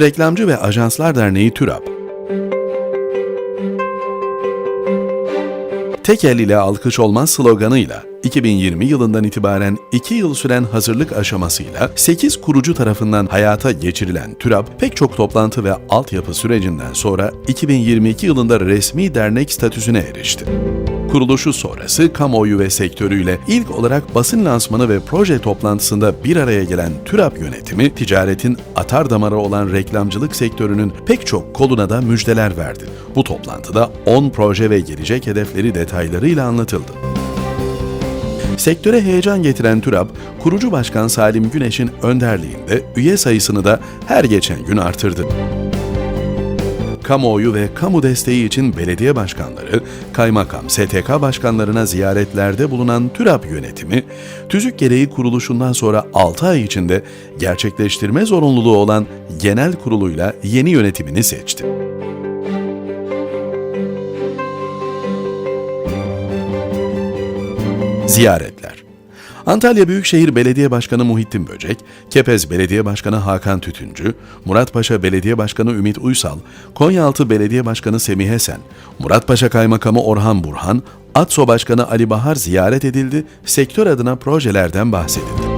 Reklamcı ve Ajanslar Derneği TÜRAP, Tek el ile alkış olmaz sloganıyla 2020 yılından itibaren 2 yıl süren hazırlık aşamasıyla 8 kurucu tarafından hayata geçirilen TÜRAP pek çok toplantı ve altyapı sürecinden sonra 2022 yılında resmi dernek statüsüne erişti. Kuruluşu sonrası kamuoyu ve sektörüyle ilk olarak basın lansmanı ve proje toplantısında bir araya gelen TÜRAP yönetimi, ticaretin atar damarı olan reklamcılık sektörünün pek çok koluna da müjdeler verdi. Bu toplantıda 10 proje ve gelecek hedefleri detaylarıyla anlatıldı. Sektöre heyecan getiren TÜRAP, kurucu başkan Salim Güneş'in önderliğinde üye sayısını da her geçen gün artırdı. Kamuoyu ve kamu desteği için belediye başkanları, kaymakam, STK başkanlarına ziyaretlerde bulunan TÜRAP yönetimi, tüzük gereği kuruluşundan sonra 6 ay içinde gerçekleştirme zorunluluğu olan genel kuruluyla yeni yönetimini seçti. Ziyaretler Antalya Büyükşehir Belediye Başkanı Muhittin Böcek, Kepez Belediye Başkanı Hakan Tütüncü, Muratpaşa Belediye Başkanı Ümit Uysal, Konyaaltı Belediye Başkanı Semih Esen, Muratpaşa Kaymakamı Orhan Burhan, ATSO Başkanı Ali Bahar ziyaret edildi, sektör adına projelerden bahsedildi.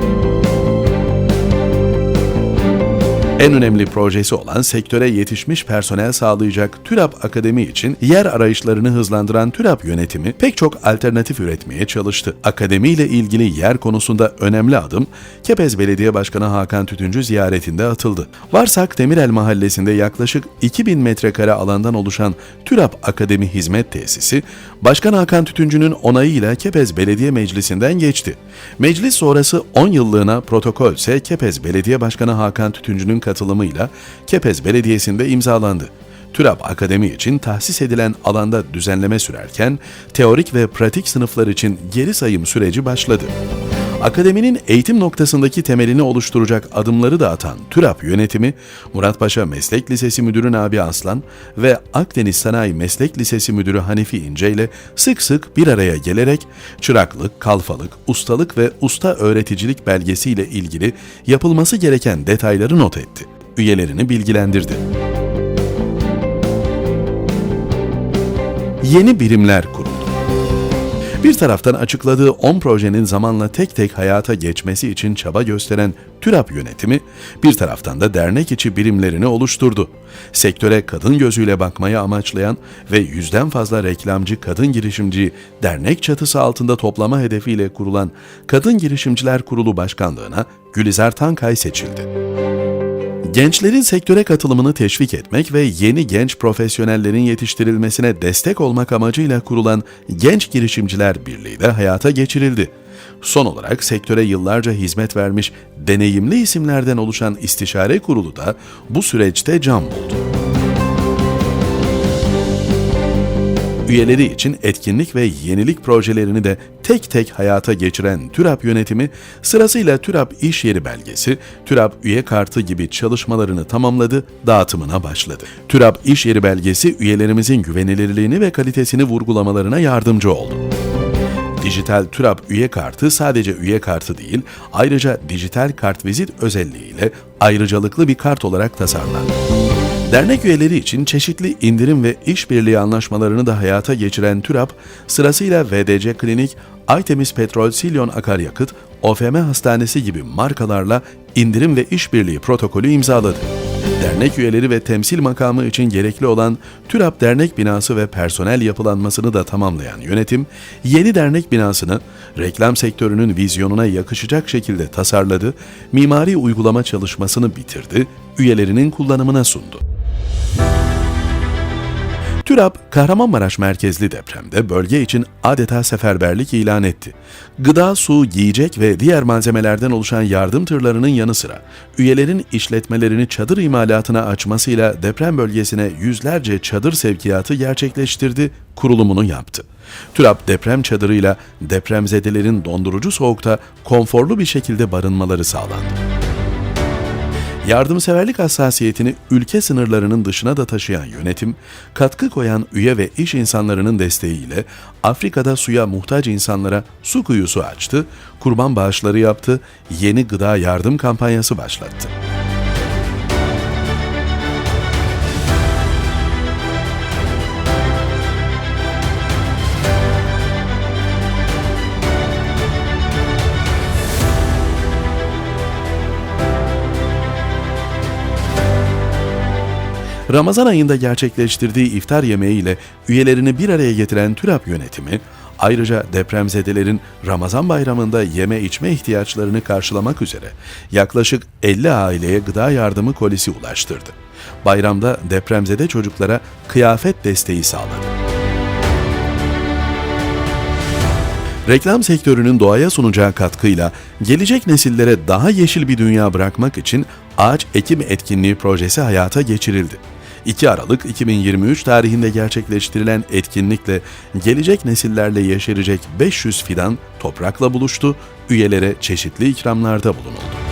En önemli projesi olan sektöre yetişmiş personel sağlayacak TÜRAP Akademi için yer arayışlarını hızlandıran TÜRAP yönetimi pek çok alternatif üretmeye çalıştı. Akademi ile ilgili yer konusunda önemli adım Kepez Belediye Başkanı Hakan Tütüncü ziyaretinde atıldı. Varsak Demirel Mahallesi'nde yaklaşık 2000 metrekare alandan oluşan TÜRAP Akademi Hizmet Tesisi, Başkan Hakan Tütüncü'nün onayıyla Kepez Belediye Meclisi'nden geçti. Meclis sonrası 10 yıllığına protokol ise Kepez Belediye Başkanı Hakan Tütüncü'nün katılımıyla Kepez Belediyesi'nde imzalandı. TÜRAP Akademi için tahsis edilen alanda düzenleme sürerken teorik ve pratik sınıflar için geri sayım süreci başladı. Akademinin eğitim noktasındaki temelini oluşturacak adımları da atan TÜRAP yönetimi, Muratpaşa Meslek Lisesi Müdürü Nabi Aslan ve Akdeniz Sanayi Meslek Lisesi Müdürü Hanifi İnce ile sık sık bir araya gelerek çıraklık, kalfalık, ustalık ve usta öğreticilik belgesiyle ilgili yapılması gereken detayları not etti. Üyelerini bilgilendirdi. Yeni birimler kuruldu. Bir taraftan açıkladığı 10 projenin zamanla tek tek hayata geçmesi için çaba gösteren TÜRAP yönetimi, bir taraftan da dernek içi birimlerini oluşturdu. Sektöre kadın gözüyle bakmayı amaçlayan ve yüzden fazla reklamcı kadın girişimciyi dernek çatısı altında toplama hedefiyle kurulan Kadın Girişimciler Kurulu Başkanlığına Gülizar Tankay seçildi. Gençlerin sektöre katılımını teşvik etmek ve yeni genç profesyonellerin yetiştirilmesine destek olmak amacıyla kurulan Genç Girişimciler Birliği de hayata geçirildi. Son olarak sektöre yıllarca hizmet vermiş deneyimli isimlerden oluşan istişare kurulu da bu süreçte can buldu. Üyeleri için etkinlik ve yenilik projelerini de tek tek hayata geçiren TÜRAP yönetimi sırasıyla TÜRAP iş yeri belgesi, TÜRAP üye kartı gibi çalışmalarını tamamladı, dağıtımına başladı. TÜRAP iş yeri belgesi üyelerimizin güvenilirliğini ve kalitesini vurgulamalarına yardımcı oldu. Dijital TÜRAP üye kartı sadece üye kartı değil, ayrıca dijital kartvizit özelliğiyle ayrıcalıklı bir kart olarak tasarlandı. Dernek üyeleri için çeşitli indirim ve işbirliği anlaşmalarını da hayata geçiren TÜRAP, sırasıyla VDC Klinik, Aytemiz Petrol Silyon Akaryakıt, OFM Hastanesi gibi markalarla indirim ve işbirliği protokolü imzaladı. Dernek üyeleri ve temsil makamı için gerekli olan TÜRAP dernek binası ve personel yapılanmasını da tamamlayan yönetim, yeni dernek binasını reklam sektörünün vizyonuna yakışacak şekilde tasarladı, mimari uygulama çalışmasını bitirdi, üyelerinin kullanımına sundu. TÜRAP, Kahramanmaraş merkezli depremde bölge için adeta seferberlik ilan etti. Gıda, su, giyecek ve diğer malzemelerden oluşan yardım tırlarının yanı sıra üyelerin işletmelerini çadır imalatına açmasıyla deprem bölgesine yüzlerce çadır sevkiyatı gerçekleştirdi, kurulumunu yaptı. TÜRAP deprem çadırıyla depremzedelerin dondurucu soğukta konforlu bir şekilde barınmaları sağlandı. Yardımseverlik hassasiyetini ülke sınırlarının dışına da taşıyan yönetim, katkı koyan üye ve iş insanlarının desteğiyle Afrika'da suya muhtaç insanlara su kuyusu açtı, kurban bağışları yaptı, yeni gıda yardım kampanyası başlattı. Ramazan ayında gerçekleştirdiği iftar yemeğiyle üyelerini bir araya getiren TÜRAP yönetimi, ayrıca depremzedelerin Ramazan bayramında yeme içme ihtiyaçlarını karşılamak üzere yaklaşık 50 aileye gıda yardımı kolisi ulaştırdı. Bayramda depremzede çocuklara kıyafet desteği sağladı. Reklam sektörünün doğaya sunacağı katkıyla gelecek nesillere daha yeşil bir dünya bırakmak için ağaç ekim etkinliği projesi hayata geçirildi. 2 Aralık 2023 tarihinde gerçekleştirilen etkinlikle gelecek nesillerle yeşerecek 500 fidan toprakla buluştu, üyelere çeşitli ikramlarda bulunuldu.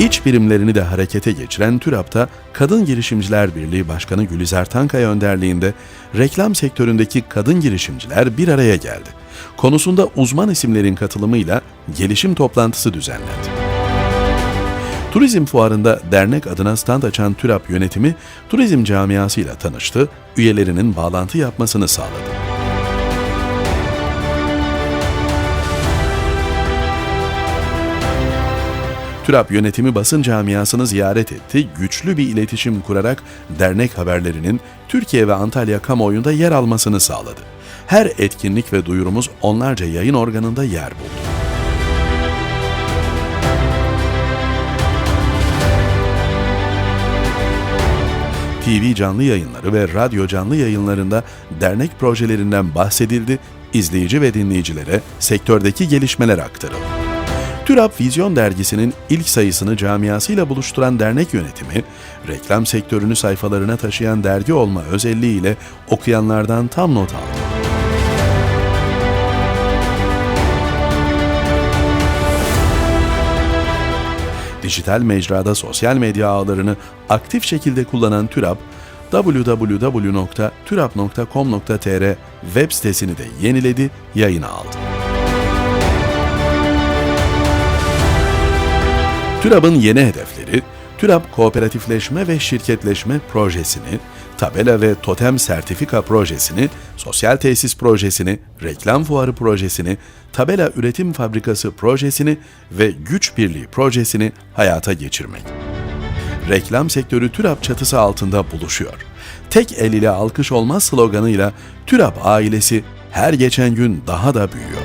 İç birimlerini de harekete geçiren TÜRAP'ta Kadın Girişimciler Birliği Başkanı Gülizar Tankaya önderliğinde reklam sektöründeki kadın girişimciler bir araya geldi. Konusunda uzman isimlerin katılımıyla gelişim toplantısı düzenlendi. Turizm fuarında dernek adına stand açan TÜRAP yönetimi turizm camiasıyla tanıştı, üyelerinin bağlantı yapmasını sağladı. TÜRAP yönetimi basın camiasını ziyaret etti, güçlü bir iletişim kurarak dernek haberlerinin Türkiye ve Antalya kamuoyunda yer almasını sağladı. Her etkinlik ve duyurumuz onlarca yayın organında yer buldu. TV canlı yayınları ve radyo canlı yayınlarında dernek projelerinden bahsedildi, izleyici ve dinleyicilere sektördeki gelişmeler aktarıldı. TÜRAP Vizyon dergisinin ilk sayısını camiasıyla buluşturan dernek yönetimi, reklam sektörünü sayfalarına taşıyan dergi olma özelliğiyle okuyanlardan tam not aldı. Dijital mecrada sosyal medya ağlarını aktif şekilde kullanan TÜRAP, www.turap.com.tr web sitesini de yeniledi, yayına aldı. TÜRAP'ın yeni hedefleri, TÜRAP Kooperatifleşme ve Şirketleşme Projesini, Tabela ve Totem Sertifika Projesini, Sosyal Tesis Projesini, Reklam Fuarı Projesini, Tabela Üretim Fabrikası Projesini ve Güç Birliği Projesini hayata geçirmek. Reklam sektörü TÜRAP çatısı altında buluşuyor. Tek el ile alkış olmaz sloganıyla TÜRAP ailesi her geçen gün daha da büyüyor.